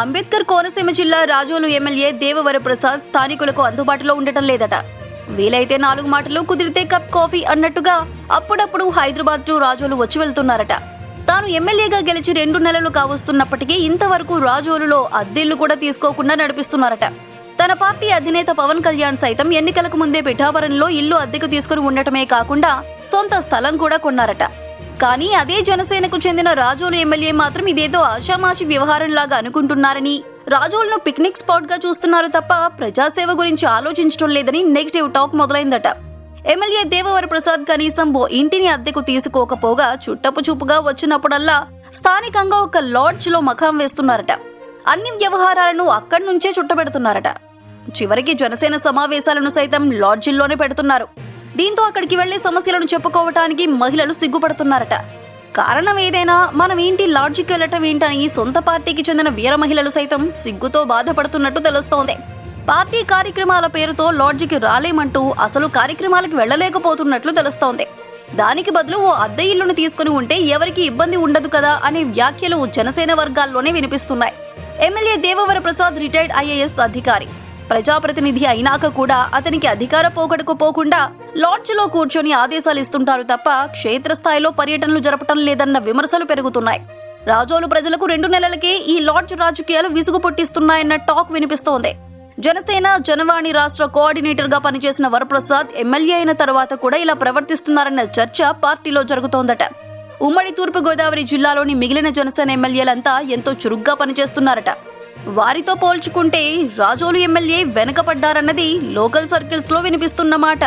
అంబేద్కర్ కోనసీమ జిల్లా రాజోలు ఎమ్మెల్యే దేవవర ప్రసాద్ స్థానికులకు అందుబాటులో ఉండటం లేదట. వీలైతే నాలుగు మాటలు కుదిరితే కప్ కాఫీ అన్నట్టుగా అప్పుడప్పుడు హైదరాబాద్ టు రాజోలు వచ్చి వెళ్తున్నారట. తాను ఎమ్మెల్యేగా గెలిచి రెండు నెలలు కావస్తున్నప్పటికీ ఇంతవరకు రాజోలులో అద్దెళ్ళు కూడా తీసుకోకుండా నడిపిస్తున్నారట. తన పార్టీ అధినేత పవన్ కళ్యాణ్ సైతం ఎన్నికలకు ముందే పిఠాపురంలో ఇల్లు అద్దెకు తీసుకుని ఉండటమే కాకుండా సొంత స్థలం కూడా కొన్నారట. కానీ అదే జనసేనకు చెందిన రాజోలు ఎమ్మెల్యే మాత్రం ఇదేదో ఆషామాషి వ్యవహారంలాగా అనుకుంటున్నారని. రాజోలను పిక్నిక్ స్పాట్గా చూస్తున్నారు తప్ప ప్రజాసేవ గురించి ఆలోచించడం లేదని నెగిటివ్ టాక్ మొదలైందట. ఎమ్మెల్యే దేవవర ప్రసాద్ కనీసం ఓ ఇంటిని అద్దెకు తీసుకోకపోగా చుట్టపు చూపుగా వచ్చినప్పుడల్లా స్థానికంగా ఒక లాడ్జ్లో మకాం వేస్తున్నారట. అన్ని వ్యవహారాలను అక్కడి నుంచే చుట్టబెడుతున్నారట. చివరికి జనసేన సమావేశాలను సైతం లాడ్జిల్లోనే పెడుతున్నారు. దీంతో అక్కడికి వెళ్ళి సమస్యలను చెప్పుకోవటానికి మహిళలు సిగ్గుపడుతున్నారట. కారణం ఏదైనా మనం ఏంటి లాడ్జికి వెళ్ళటం ఏంటని సొంత పార్టీకి చెందిన వీర మహిళలు సైతం సిగ్గుతో బాధపడుతున్నట్టు తెలుస్తోంది. పార్టీ కార్యక్రమాల పేరుతో లాడ్జికి రాలేమంటూ అసలు కార్యక్రమాలకు వెళ్ళలేకపోతున్నట్లు తెలుస్తోంది. దానికి బదులు ఓ అద్దె ఇల్లును తీసుకుని ఉంటే ఎవరికి ఇబ్బంది ఉండదు కదా అనే వ్యాఖ్యలు జనసేన వర్గాల్లోనే వినిపిస్తున్నాయి. MLA Devavara Prasad retired IAS అధికారి. ప్రజాప్రతినిధి అయినాక కూడా అతనికి అధికార పోకడకు పోకుండా లాడ్జ్లో కూర్చొని ఆదేశాలు ఇస్తుంటారు తప్ప క్షేత్రస్థాయిలో పర్యటనలు జరపటం లేదన్న విమర్శలు పెరుగుతున్నాయి. రాజోలు ప్రజలకు రెండు నెలలకే ఈ లాడ్జ్ రాజకీయాలు విసుగు పుట్టిస్తున్నాయన్న టాక్ వినిపిస్తోంది. జనసేన జనవాణి రాష్ట్ర కోఆర్డినేటర్గా పనిచేసిన వరప్రసాద్ ఎమ్మెల్యే అయిన తర్వాత కూడా ఇలా ప్రవర్తిస్తున్నారన్న చర్చ పార్టీలో జరుగుతోందట. ఉమ్మడి తూర్పుగోదావరి జిల్లాలోని మిగిలిన జనసేన ఎమ్మెల్యేలంతా ఎంతో చురుగ్గా పనిచేస్తున్నారట. వారితో పోల్చుకుంటే రాజోలు ఎమ్మెల్యే వెనకపడ్డారన్నది లోకల్ సర్కిల్స్లో వినిపిస్తున్నమాట